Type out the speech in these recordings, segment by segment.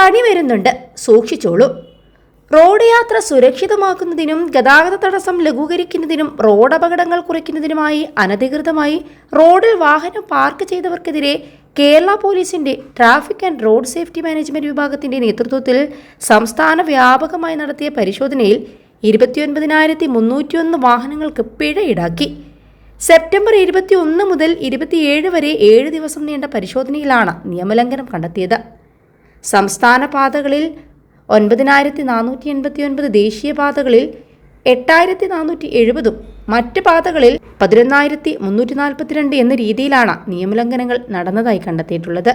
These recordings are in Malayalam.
പണി വരുന്നുണ്ട്. സൂക്ഷിച്ചോളൂ. റോഡ് യാത്ര സുരക്ഷിതമാക്കുന്നതിനും ഗതാഗത തടസ്സം ലഘൂകരിക്കുന്നതിനും റോഡ് അപകടങ്ങൾ കുറയ്ക്കുന്നതിനുമായി അനധികൃതമായി റോഡിൽ വാഹനം പാർക്ക് ചെയ്തവർക്കെതിരെ കേരള പോലീസിന്റെ traffic and road safety management വിഭാഗത്തിന്റെ നേതൃത്വത്തിൽ സംസ്ഥാന വ്യാപകമായി നടത്തിയ പരിശോധനയിൽ ഇരുപത്തിയൊൻപതിനായിരത്തി മുന്നൂറ്റിയൊന്ന് വാഹനങ്ങൾക്ക് പിഴ ഈടാക്കി. സെപ്റ്റംബർ ഇരുപത്തിയൊന്ന് മുതൽ ഇരുപത്തിയേഴ് വരെ ഏഴ് ദിവസം നീണ്ട പരിശോധനയിലാണ് നിയമലംഘനം കണ്ടെത്തിയത്. സംസ്ഥാന പാതകളിൽ ഒൻപതിനായിരത്തി നാനൂറ്റി എൺപത്തി ഒൻപത് ദേശീയ പാതകളിൽ എട്ടായിരത്തി നാനൂറ്റി എഴുപതും മറ്റ് പാതകളിൽ പതിനൊന്നായിരത്തി മുന്നൂറ്റി നാൽപ്പത്തിരണ്ട് എന്ന രീതിയിലാണ് നിയമലംഘനങ്ങൾ നടന്നതായി കണ്ടെത്തിയിട്ടുള്ളത്.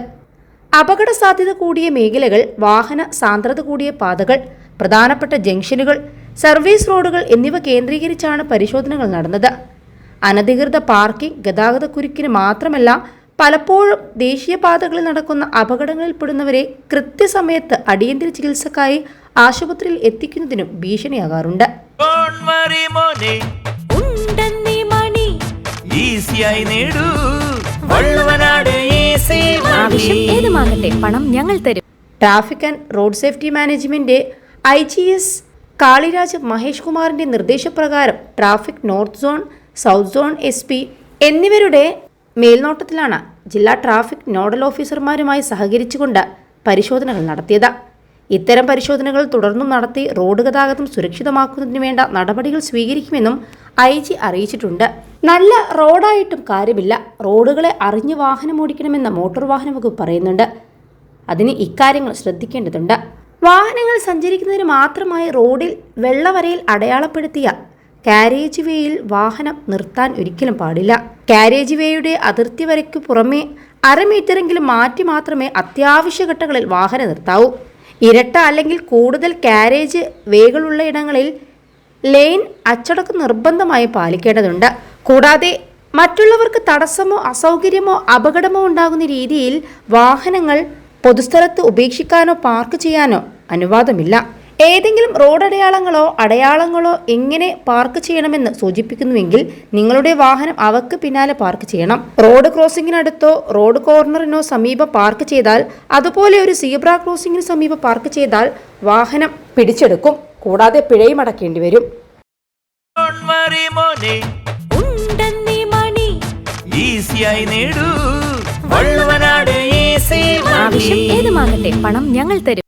അപകട സാധ്യത കൂടിയ മേഖലകൾ വാഹന സാന്ദ്രത കൂടിയ പാതകൾ പ്രധാനപ്പെട്ട ജംഗ്ഷനുകൾ സർവീസ് റോഡുകൾ എന്നിവ കേന്ദ്രീകരിച്ചാണ് പരിശോധനകൾ നടന്നത്. അനധികൃത പാർക്കിംഗ് ഗതാഗതക്കുരുക്കിന് മാത്രമല്ല പലപ്പോഴും ദേശീയപാതകളിൽ നടക്കുന്ന അപകടങ്ങളിൽപ്പെടുന്നവരെ കൃത്യസമയത്ത് അടിയന്തര ചികിത്സക്കായി ആശുപത്രിയിൽ എത്തിക്കുന്നതിനും ഭീഷണിയാകാറുണ്ട്. പണം ഞങ്ങൾ തരും. Traffic and road safety management I G S Kaliraj Mahesh കുമാറിന്റെ നിർദ്ദേശപ്രകാരം traffic north zone south zone S P എന്നിവരുടെ മേൽനോട്ടത്തിലാണ് ജില്ലാ ട്രാഫിക് നോഡൽ ഓഫീസർമാരുമായി സഹകരിച്ചുകൊണ്ട് പരിശോധനകൾ നടത്തിയത്. ഇത്തരം പരിശോധനകൾ തുടർന്നും നടത്തി റോഡ് ഗതാഗതം സുരക്ഷിതമാക്കുന്നതിന് വേണ്ട നടപടികൾ സ്വീകരിക്കുമെന്നും ഐ ജി അറിയിച്ചിട്ടുണ്ട്. നല്ല റോഡായിട്ടും കാര്യമില്ല. റോഡുകളെ അറിഞ്ഞ് വാഹനം ഓടിക്കണമെന്ന് മോട്ടോർ വാഹന വകുപ്പ് പറയുന്നുണ്ട്. അതിന് ഇക്കാര്യങ്ങൾ ശ്രദ്ധിക്കേണ്ടതുണ്ട്. വാഹനങ്ങൾ സഞ്ചരിക്കുന്നതിന് മാത്രമായി റോഡിൽ വെള്ളവരയിൽ അടയാളപ്പെടുത്തിയ കാരേജ് വേയിൽ വാഹനം നിർത്താൻ ഒരിക്കലും പാടില്ല. കാരേജ് വേയുടെ അതിർത്തി വരയ്ക്കു പുറമേ അരമീറ്ററെങ്കിലും മാറ്റി മാത്രമേ അത്യാവശ്യ ഘട്ടങ്ങളിൽ വാഹനം നിർത്താവൂ. ഇരട്ട അല്ലെങ്കിൽ കൂടുതൽ കാരേജ് വേകളുള്ള ഇടങ്ങളിൽ ലെയിൻ അച്ചടക്കം നിർബന്ധമായി പാലിക്കേണ്ടതുണ്ട്. കൂടാതെ മറ്റുള്ളവർക്ക് തടസ്സമോ അസൗകര്യമോ അപകടമോ ഉണ്ടാകുന്ന രീതിയിൽ വാഹനങ്ങൾ പൊതുസ്ഥലത്ത് ഉപേക്ഷിക്കാനോ പാർക്ക് ചെയ്യാനോ അനുവാദമില്ല. ഏതെങ്കിലും റോഡ് അടയാളങ്ങളോ അടയാളങ്ങളോ എങ്ങനെ പാർക്ക് ചെയ്യണമെന്ന് സൂചിപ്പിക്കുന്നുവെങ്കിൽ നിങ്ങളുടെ വാഹനം അവക്ക് പിന്നാലെ പാർക്ക് ചെയ്യണം. റോഡ് ക്രോസിംഗിനടുത്തോ റോഡ് കോർണറിനോ സമീപം പാർക്ക് ചെയ്താൽ അതുപോലെ ഒരു സീബ്ര ക്രോസിംഗിന് സമീപം പാർക്ക് ചെയ്താൽ വാഹനം പിടിച്ചെടുക്കും. കൂടാതെ പിഴയും അടക്കേണ്ടി വരും. ആവശ്യം ഏതുമാകട്ടെ പണം ഞങ്ങൾ തരും.